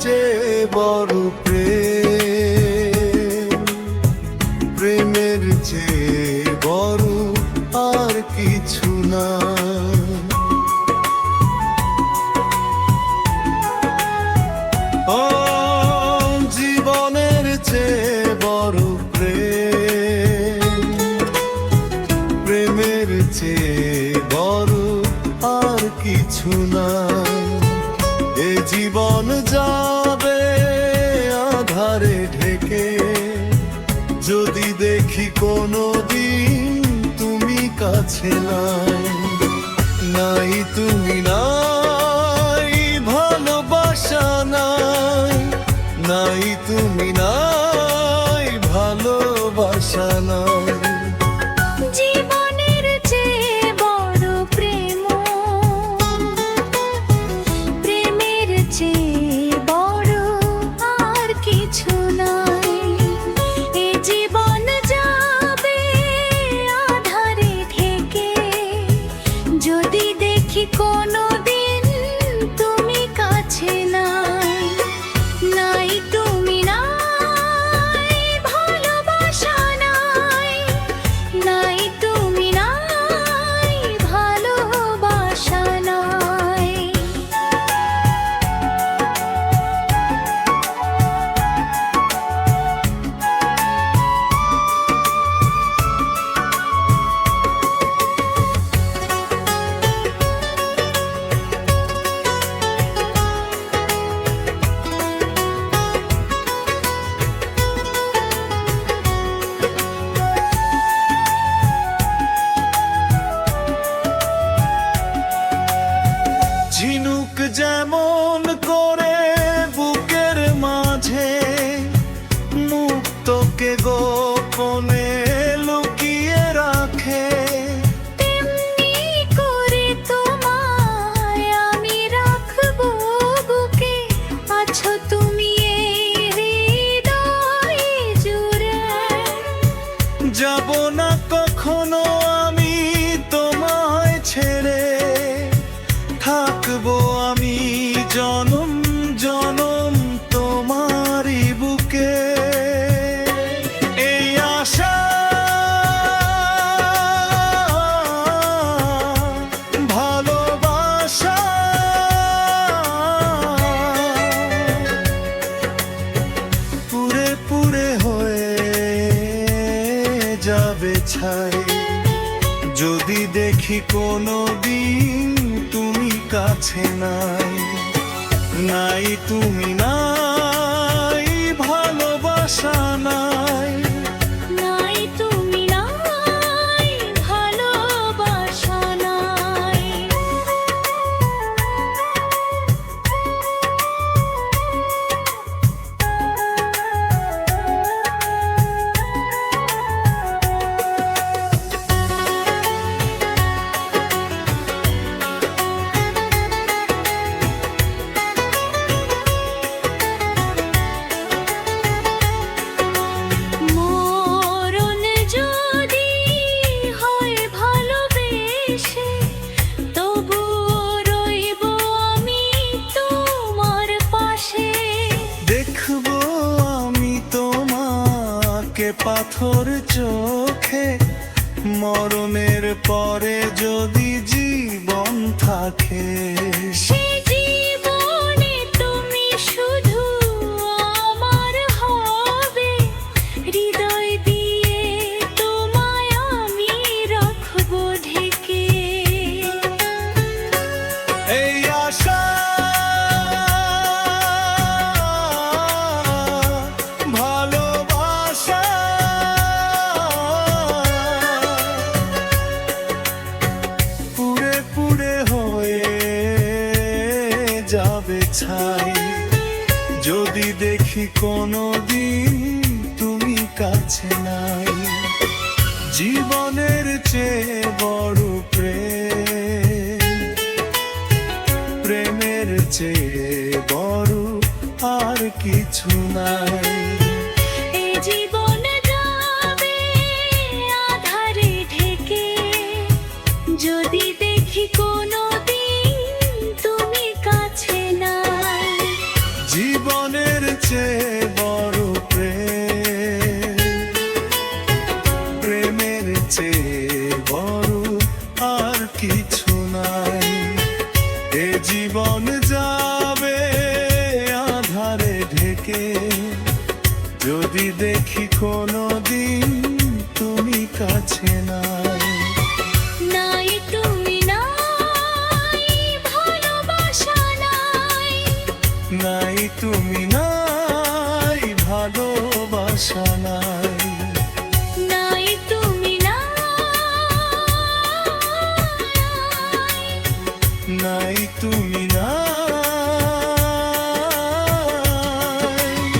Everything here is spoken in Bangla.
চেয়ে বড় প্রেম। প্রেমের চেয়ে বড় আর কিছু না। জীবনের চেয়ে বড় প্রেম। প্রেমের চেয়ে বড় আর কিছু না। যদি দেখি কোনো দিন তুমি কাছে নাই নাই তুমি নাই, ভালোবাসা নাই নাই তুমি নাই, ভালোবাসা নাই। যদি দেখি কোনো দিন তুমি কাছে নাই নাই তুমি নাই ভালোবাসা নাই। পাথর চোখে মরণের পরে যদি জীবন থাকে। সে ছাই। যদি দেখি কোনো দিন তুমি কাছে নাই, জীবনের চেয়ে বড় প্রেম, প্রেমের চেয়ে বড় আর কিছু নাই। জীবনের চেয়ে বড় প্রেম। প্রেমের চেয়ে বড় আর কিছু নাই। এ জীবন যাবে আধারে ঢেকে। যদি দেখি কোনো নাই তুমি নাই